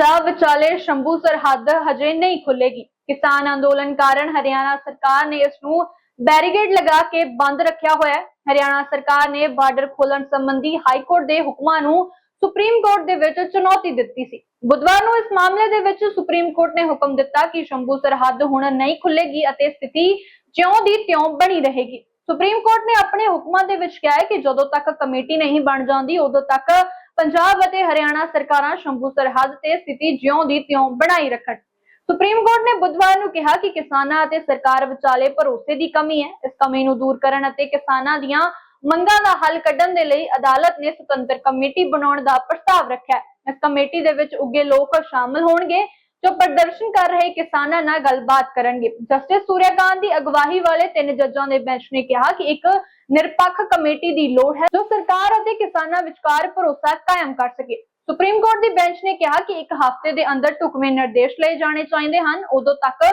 ਪੰਜਾਬ ਵਿਚਾਲੇ ਸ਼ੰਭੂ ਸਰਹੱਦ ਹਜੇ ਨਹੀਂ ਖੁੱਲੇਗੀ ਕਿਸਾਨ ਅੰਦੋਲਨ ਕਾਰਨ ਹਰਿਆਣਾ ਸਰਕਾਰ ਨੇ ਇਸ ਨੂੰ ਬੈਰੀਗੇਡ ਲਗਾ ਕੇ ਬੰਦ ਰੱਖਿਆ ਹੋਇਆ ਹੈ। ਹਰਿਆਣਾ ਸਰਕਾਰ ਨੇ ਬਾਰਡਰ ਖੋਲਣ ਸੰਬੰਧੀ ਹਾਈ ਕੋਰਟ ਦੇ ਹੁਕਮਾਂ ਨੂੰ ਸੁਪਰੀਮ ਕੋਰਟ ਦੇ ਵਿੱਚ ਚੁਣੌਤੀ ਦਿੱਤੀ ਸੀ। ਬੁੱਧਵਾਰ ਨੂੰ ਇਸ ਮਾਮਲੇ ਦੇ ਵਿੱਚ ਸੁਪਰੀਮ ਕੋਰਟ ਨੇ ਹੁਕਮ ਦਿੱਤਾ ਕਿ ਸ਼ੰਭੂ ਸਰਹੱਦ ਹੁਣ ਨਹੀਂ ਖੁੱਲੇਗੀ ਅਤੇ ਸਥਿਤੀ ਜਿਉਂ ਦੀ ਤਿਉਂ ਬਣੀ ਰਹੇਗੀ। ਸੁਪਰੀਮ ਕੋਰਟ ਨੇ ਆਪਣੇ ਹੁਕਮਾਂ ਦੇ ਵਿੱਚ ਕਿਹਾ ਹੈ ਕਿ ਜਦੋਂ ਤੱਕ ਕਮੇਟੀ ਨਹੀਂ ਬਣ ਜਾਂਦੀ, ਉਦੋਂ ਤੱਕ ਪੰਜਾਬ ਅਤੇ ਹਰਿਆਣਾ ਸਰਕਾਰਾਂ ਸ਼ੰਭੂ ਸਰਹੱਦ ਤੇ ਸਥਿਤੀ ਜਿਉਂ ਦੀ ਤਿਉਂ ਬਣਾਈ ਰੱਖਣ। ਸੁਪਰੀਮ ਕੋਰਟ ਨੇ ਬੁੱਧਵਾਰ ਨੂੰ ਕਿਹਾ ਕਿ ਕਿਸਾਨਾਂ ਅਤੇ ਸਰਕਾਰ ਵਿਚਾਲੇ ਭਰੋਸੇ ਦੀ ਕਮੀ ਹੈ। ਇਸ ਕਮੀ ਨੂੰ ਦੂਰ ਕਰਨ ਅਤੇ ਕਿਸਾਨਾਂ ਦੀਆਂ ਮੰਗਾਂ ਦਾ ਹੱਲ ਕੱਢਣ ਦੇ ਲਈ ਅਦਾਲਤ ਨੇ ਸੁਤੰਤਰ ਕਮੇਟੀ ਬਣਾਉਣ ਦਾ ਪ੍ਰਸਤਾਵ ਰੱਖਿਆ ਇਸ ਕਮੇਟੀ ਦੇ ਵਿੱਚ ਉੱਗੇ ਲੋਕ ਸ਼ਾਮਲ ਹੋਣਗੇ। ਜੋ ਪ੍ਰਦਰਸ਼ਨ ਕਰ ਰਹੇ ਕਿਸਾਨਾਂ ਨਾਲ ਗੱਲਬਾਤ ਕਰਨਗੇ। ਜਸਟਿਸ ਸੂਰਿਆਕਾਂਤ ਦੀ ਅਗਵਾਈ ਵਾਲੇ ਤਿੰਨ ਜੱਜਾਂ ਦੇ ਬੈਂਚ ਨੇ ਕਿਹਾ ਕਿ ਇੱਕ ਨਿਰਪੱਖ ਕਮੇਟੀ ਦੀ ਲੋੜ ਹੈ ਜੋ ਸਰਕਾਰ ਅਤੇ ਕਿਸਾਨਾਂ ਵਿਚਕਾਰ ਭਰੋਸਾ ਕਾਇਮ ਕਰ ਸਕੇ। ਸੁਪਰੀਮ ਕੋਰਟ ਦੀ ਬੈਂਚ ਨੇ ਕਿਹਾ ਕਿ ਇੱਕ ਹਫ਼ਤੇ ਦੇ ਅੰਦਰ ਢੁਕਵੇਂ ਨਿਰਦੇਸ਼ ਲਏ ਜਾਣੇ ਚਾਹੀਦੇ ਹਨ। ਉਦੋਂ ਤੱਕ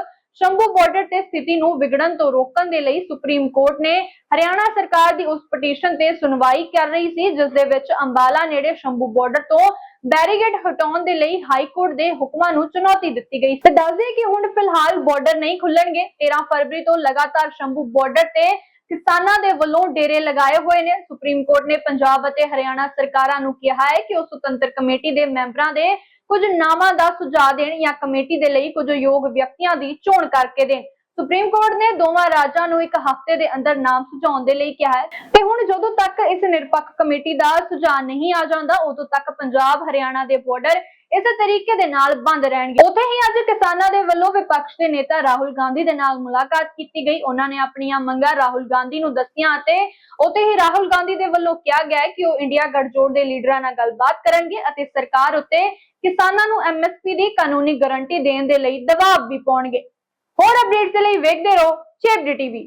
ਸ਼ੰਭੂ ਬਾਰਡਰ ਤੇ ਸਥਿਤੀ ਨੂੰ ਵਿਗੜਨ ਤੋਂ ਰੋਕਣ ਦੇ ਲਈ ਸੁਪਰੀਮ ਕੋਰਟ ਨੇ ਹਰਿਆਣਾ ਸਰਕਾਰ ਦੀ ਉਸ ਪਟੀਸ਼ਨ ਤੇ ਸੁਣਵਾਈ ਕਰ ਰਹੀ ਸੀ, ਜਿਸ ਦੇ ਵਿੱਚ ਅੰਬਾਲਾ ਨੇੜੇ ਸ਼ੰਭੂ ਬਾਰਡਰ ਤੋਂ ਬੈਰੀਗੇਡ ਹਟਾਉਣ ਦੇ ਲਈ ਹਾਈ ਕੋਰਟ ਦੇ ਹੁਕਮਾਂ ਨੂੰ ਚੁਣੌਤੀ ਦਿੱਤੀ ਗਈ। ਤੇ ਦੱਸਦੇ ਕਿ ਹੁਣ ਫਿਲਹਾਲ ਬਾਰਡਰ ਨਹੀਂ ਖੁੱਲਣਗੇ। 13 ਫਰਵਰੀ ਤੋਂ ਲਗਾਤਾਰ ਸ਼ੰਭੂ ਬਾਰਡਰ ਤੇ ਕਿਸਾਨਾਂ ਦੇ ਵੱਲੋਂ ਡੇਰੇ ਲਗਾਏ ਹੋਏ ਨੇ। ਸੁਪਰੀਮ ਕੋਰਟ ਨੇ ਪੰਜਾਬ ਅਤੇ ਹਰਿਆਣਾ ਸਰਕਾਰਾਂ ਨੂੰ ਕਿਹਾ ਹੈ ਕਿ ਉਹ ਸੁਤੰਤਰ ਕਮੇਟੀ ਦੇ ਮੈਂਬਰਾਂ ਦੇ ਕੁਝ ਨਾਵਾਂ ਦਾ ਸੁਝਾਅ ਦੇਣ ਜਾਂ ਕਮੇਟੀ ਦੇ ਲਈ ਕੁਝ ਯੋਗ ਵਿਅਕਤੀਆਂ ਦੀ ਚੋਣ ਕਰਕੇ ਦੇਣ। ਸੁਪਰੀਮ ਕੋਰਟ ਨੇ ਦੋਵਾਂ ਰਾਜਾਂ ਨੂੰ ਇੱਕ ਹਫ਼ਤੇ ਦੇ ਅੰਦਰ ਨਾਮ ਸੁਝਾਉਣ ਦੇ ਲਈ ਕਿਹਾ ਹੈ। ਤੇ ਹੁਣ ਜਦੋਂ ਤੱਕ ਇਸ ਨਿਰਪੱਖ ਕਮੇਟੀ ਦਾ ਸੁਝਾਅ ਨਹੀਂ ਆ ਜਾਂਦਾ, ਉਦੋਂ ਤੱਕ ਪੰਜਾਬ, ਹਰਿਆਣਾ ਦੇ ਬਾਰਡਰ ਇਸੇ ਤਰੀਕੇ ਦੇ ਨਾਲ ਬੰਦ ਰਹਿਣਗੇ। ਉੱਥੇ ਹੀ ਅੱਜ ਕਿਸਾਨਾਂ ਦੇ ਵੱਲੋਂ ਵਿਪਕਸ਼ ਦੇ ਨੇਤਾ ਰਾਹੁਲ ਗਾਂਧੀ ਦੇ ਨਾਲ ਮੁਲਾਕਾਤ ਕੀਤੀ ਗਈ। ਉਹਨਾਂ ਨੇ ਆਪਣੀਆਂ ਮੰਗਾਂ ਰਾਹੁਲ ਗਾਂਧੀ ਨੂੰ ਦੱਸੀਆਂ ਅਤੇ ਉੱਥੇ ਹੀ ਰਾਹੁਲ ਗਾਂਧੀ ਦੇ ਵੱਲੋਂ ਕਿਹਾ ਗਿਆ ਕਿ ਉਹ ਇੰਡੀਆ ਗੱਠਜੋੜ ਦੇ ਲੀਡਰਾਂ ਨਾਲ ਗੱਲਬਾਤ ਕਰਨਗੇ ਅਤੇ ਸਰਕਾਰ ਉੱਤੇ ਕਿਸਾਨਾਂ ਨੂੰ ਐਮਐਸਪੀ ਦੀ ਕਾਨੂੰਨੀ ਗਾਰੰਟੀ ਦੇਣ ਦੇ ਲਈ ਦਬਾਅ ਵੀ ਪਾਉਣਗੇ। ਹੋਰ ਅਪਡੇਟਸ ਦੇ ਲਈ ਵੇਖਦੇ ਰਹੋ ਚੇਪਡੀ ਟੀਵੀ।